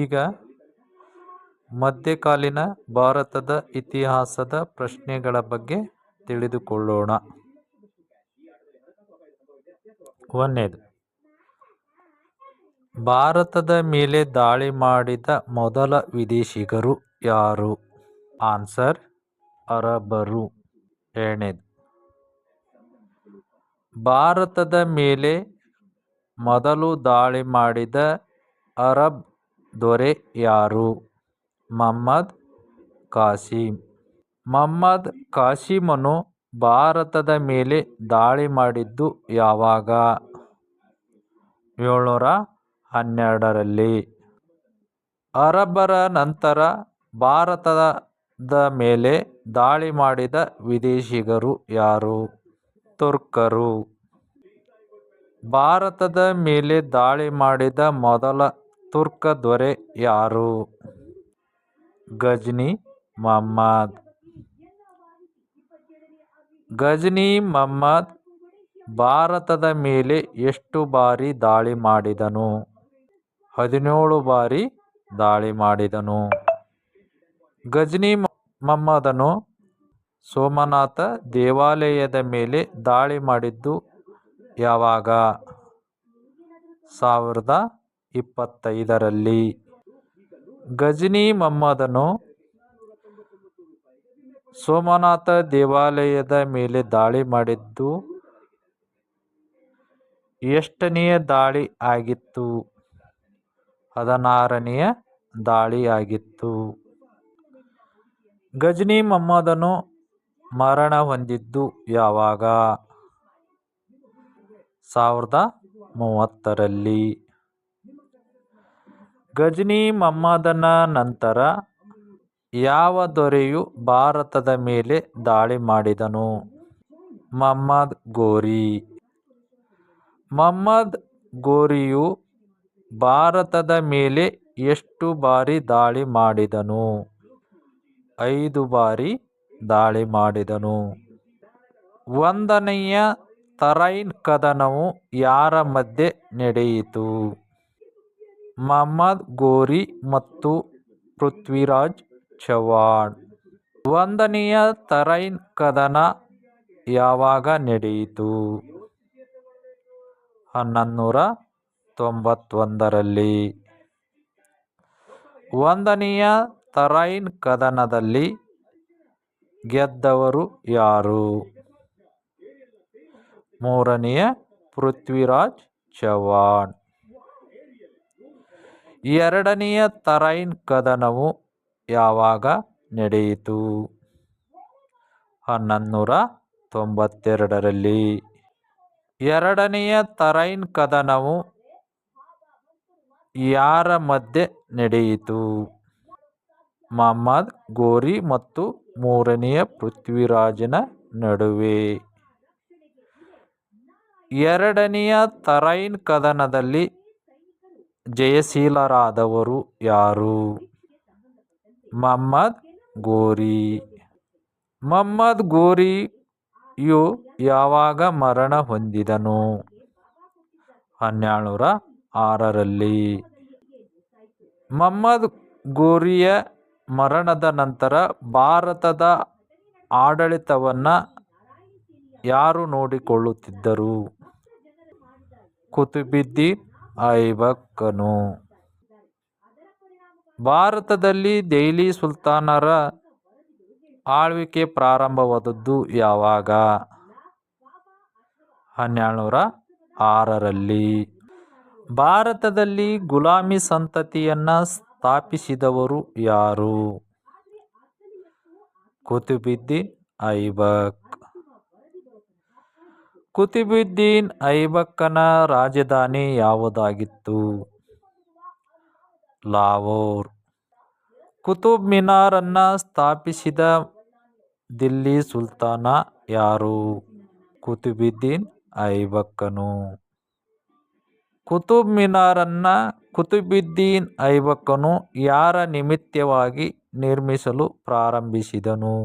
ಈಗ ಮಧ್ಯಕಾಲೀನ ಭಾರತದ ಇತಿಹಾಸದ ಪ್ರಶ್ನೆಗಳ ಬಗ್ಗೆ ತಿಳಿದುಕೊಳ್ಳೋಣ. ಒಂದೇದು, ಭಾರತದ ಮೇಲೆ ದಾಳಿ ಮಾಡಿದ ಮೊದಲ ವಿದೇಶಿಗರು ಯಾರು? ಆನ್ಸರ್, ಅರಬರು. ಎರಡನೇದು, ಭಾರತದ ಮೇಲೆ ಮೊದಲು ದಾಳಿ ಮಾಡಿದ ಅರಬ್ ದೊರೆ ಯಾರು? ಮಹಮ್ಮದ್ ಕಾಸಿಂ. ಮಹಮ್ಮದ್ ಕಾಸಿಮನು ಭಾರತದ ಮೇಲೆ ದಾಳಿ ಮಾಡಿದ್ದು ಯಾವಾಗ? ಏಳ್ನೂರ ಹನ್ನೆರಡರಲ್ಲಿ. ಅರಬ್ಬರ ನಂತರ ಭಾರತದ ಮೇಲೆ ದಾಳಿ ಮಾಡಿದ ವಿದೇಶಿಗರು ಯಾರು? ತುರ್ಕರು. ಭಾರತದ ಮೇಲೆ ದಾಳಿ ಮಾಡಿದ ಮೊದಲ ತುರ್ಕ ದೊರೆ ಯಾರು? ಗಜ್ನಿ ಮಹಮ್ಮದ್. ಗಜ್ನಿ ಮಹಮ್ಮದ್ ಭಾರತದ ಮೇಲೆ ಎಷ್ಟು ಬಾರಿ ದಾಳಿ ಮಾಡಿದನು? ಹದಿನೇಳು ಬಾರಿ ದಾಳಿ ಮಾಡಿದನು. ಗಜ್ನಿ ಮಹಮ್ಮದನು ಸೋಮನಾಥ ದೇವಾಲಯದ ಮೇಲೆ ದಾಳಿ ಮಾಡಿದ್ದು ಯಾವಾಗ? ಸಾವಿರದ ಇಪ್ಪತ್ತೈದರಲ್ಲಿ. ಗಜ್ನಿ ಮಹಮ್ಮದನು ಸೋಮನಾಥ ದೇವಾಲಯದ ಮೇಲೆ ದಾಳಿ ಮಾಡಿದ್ದು, ಎಷ್ಟನೆಯ ದಾಳಿ ಆಗಿತ್ತು? ಹದಿನಾರನೆಯ ದಾಳಿ ಆಗಿತ್ತು. ಗಜ್ನಿ ಮಹಮ್ಮದನು ಮರಣ ಹೊಂದಿದ್ದು ಯಾವಾಗ? ಸಾವಿರದ ಮೂವತ್ತರಲ್ಲಿ. ಗಜ್ನಿ ಮಮ್ಮದನ ನಂತರ ಯಾವ ದೊರೆಯು ಭಾರತದ ಮೇಲೆ ದಾಳಿ ಮಾಡಿದನು? ಮಹಮ್ಮದ್ ಗೋರಿ. ಮಹಮ್ಮದ್ ಗೋರಿಯು ಭಾರತದ ಮೇಲೆ ಎಷ್ಟು ಬಾರಿ ದಾಳಿ ಮಾಡಿದನು? ಐದು ಬಾರಿ ದಾಳಿ ಮಾಡಿದನು. ಒಂದನೆಯ ತರೈನ್ ಕದನವು ಯಾರ ಮಧ್ಯೆ ನಡೆಯಿತು? ಮಹಮ್ಮದ್ ಗೋರಿ ಮತ್ತು ಪೃಥ್ವಿರಾಜ್ ಚವಾಣ್ ಒಂದನೆಯ ತರೈನ್ ಕದನ ಯಾವಾಗ ನಡೆಯಿತು? ಹನ್ನೊಂದುನೂರ ತೊಂಬತ್ತೊಂದರಲ್ಲಿ. ಒಂದನೆಯ ತರೈನ್ ಕದನದಲ್ಲಿ ಗೆದ್ದವರು ಯಾರು? ಮೂರನೆಯ ಪೃಥ್ವಿರಾಜ್ ಚವಾಣ್ ಎರಡನೆಯ ತರೈನ್ ಕದನವು ಯಾವಾಗ ನಡೆಯಿತು? ಹನ್ನೊಂದುನೂರ ತೊಂಬತ್ತೆರಡರಲ್ಲಿ. ಎರಡನೆಯ ತರೈನ್ ಕದನವು ಯಾರ ಮಧ್ಯೆ ನಡೆಯಿತು? ಮಹಮ್ಮದ್, ಗೋರಿ ಮತ್ತು ಮೂರನೆಯ ಪೃಥ್ವಿರಾಜನ ನಡುವೆ. ಎರಡನೆಯ ತರೈನ್ ಕದನದಲ್ಲಿ ಜಯಶೀಲರಾದವರು ಯಾರು? ಮಹಮ್ಮದ್ ಗೋರಿ. ಮಹಮ್ಮದ್ ಗೋರಿಯು ಯಾವಾಗ ಮರಣ ಹೊಂದಿದನು? ಹನ್ನೆರಡುನೂರ ಆರರಲ್ಲಿ. ಮಹಮ್ಮದ್ ಗೋರಿಯ ಮರಣದ ನಂತರ ಭಾರತದ ಆಡಳಿತವನ್ನು ಯಾರು ನೋಡಿಕೊಳ್ಳುತ್ತಿದ್ದರು? ಕುತುಬುದ್ದೀನ್ ಐಬಕನು ಭಾರತದಲ್ಲಿ ದೆಹಲಿ ಸುಲ್ತಾನರ ಆಳ್ವಿಕೆ ಪ್ರಾರಂಭವಾದದ್ದು ಯಾವಾಗ? ಹನ್ನೆರಡುನೂರ ಆರರಲ್ಲಿ. ಭಾರತದಲ್ಲಿ ಗುಲಾಮಿ ಸಂತತಿಯನ್ನು ಸ್ಥಾಪಿಸಿದವರು ಯಾರು? ಕುತುಬಿದ್ದಿ ಐಬಕ್. ಕುತುಬುದ್ದೀನ್ ಐಬಕ್ಕನ ರಾಜಧಾನಿ ಯಾವುದಾಗಿತ್ತು? ಲಾವೋರ್. ಕುತುಬ್ ಮಿನಾರನ್ನು ಸ್ಥಾಪಿಸಿದ ದಿಲ್ಲಿ ಸುಲ್ತಾನ ಯಾರು? ಕುತುಬುದ್ದೀನ್ ಐಬಕ್ಕನು. ಕುತುಬ್ ಮಿನಾರನ್ನು ಕುತುಬುದ್ದೀನ್ ಐಬಕ್ಕನು ಯಾರ ನಿಮಿತ್ತವಾಗಿ ನಿರ್ಮಿಸಲು ಪ್ರಾರಂಭಿಸಿದನು?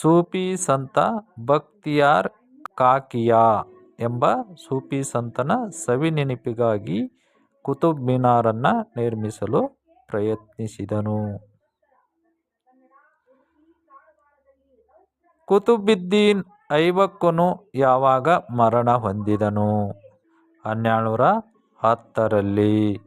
ಸೂಫಿ ಸಂತ ಬಕ್ತಿಯಾರ್ ಕಾಕಿಯಾ ಎಂಬ ಸೂಫಿ ಸಂತನ ಸವಿನೆನಪಿಗಾಗಿ ಕುತುಬ್ ಮಿನಾರನ್ನು ನಿರ್ಮಿಸಲು ಪ್ರಯತ್ನಿಸಿದನು. ಕುತುಬಿದ್ದೀನ್ ಐಬಕ್ಕನು ಯಾವಾಗ ಮರಣ ಹೊಂದಿದನು? ಹನ್ನೆರಡುನೂರ ಹತ್ತರಲ್ಲಿ.